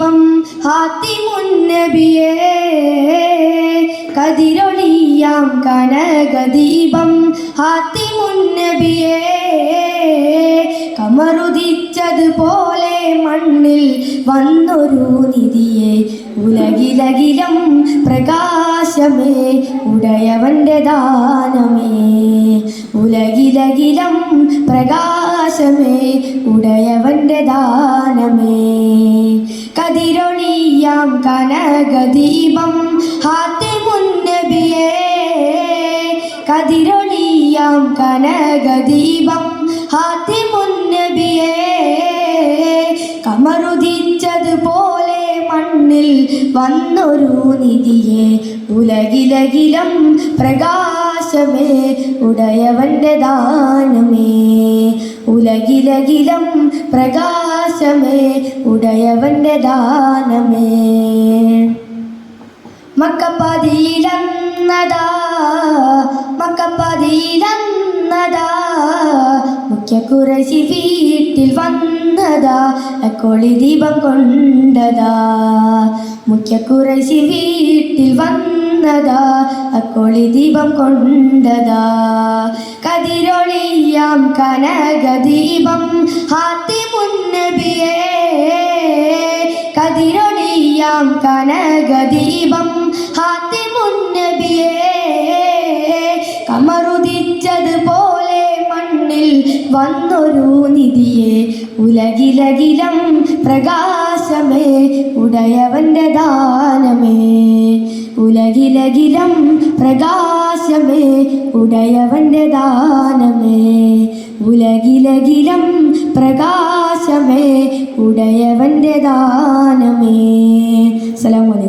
കനകദീപം ഹാത്തിമുന്നബിയേ. കതിരൊളിയാം കനകദീപം ഹാത്തിമുന്നബിയേ. കമറുദിച്ചതുപോലെ മണ്ണിൽ വന്നൊരു നിധിയെ. ഉലകിലകിലം പ്രകാശമേ ഉടയവന്റെ ദാനമേ. ഉലകിലകിലം പ്രകാശമേ ഉടയവന്റെ ദാനമേ. കതിരൊളിയാം കനകദീപം ഹാത്തിമുന്നബിയേ കതിരൊളിയാം കനകദീപം ഹാത്തിമുന്നബിയേ കമറുദിച്ചതുപോലെ മണ്ണിൽ വന്നൊരു നിധിയെ. ഉലകിലകിലം പ്രകാശമേ ഉടയവന്റെ ദാനമേ. ഉലകിലകിലം പ്രകാശമേ ഉടയവന്റെ ദാനമേ. മക്കപ്പതിയിലന്നതാ മക്കപ്പതിയിലന്നതാ മുഖ്യ കുറശി വീട്ടിൽ വന്നതാ അക്കോളി ദീപം കൊണ്ടതാ. മുഖ്യ കുറശി വീട്ടിൽ വന്നതാ അക്കോളി ദീപം കൊണ്ടതാ. കതിരൊളിയാം കനകദീപം ഹാത്തിമുന്നബിയേ കതിരൊളിയാം കനകദീപം. ഹാത്തിമുന്നബിയേ കമറുദിച്ചതുപോലെ മണ്ണിൽ വന്നൊരു നിധിയെ. ഉലകിലകിലം പ്രകാശമേ ഉടയവന്റെ ദാനമേ. ഉലകിലകിലം പ്രകാശമേ ഉടയവന്റെ ദാനമേ. ഉലകിലകിലം പ്രകാശമേ ഉടയവന്റെ ദാനമേ. സലാമു അലൈക്കും.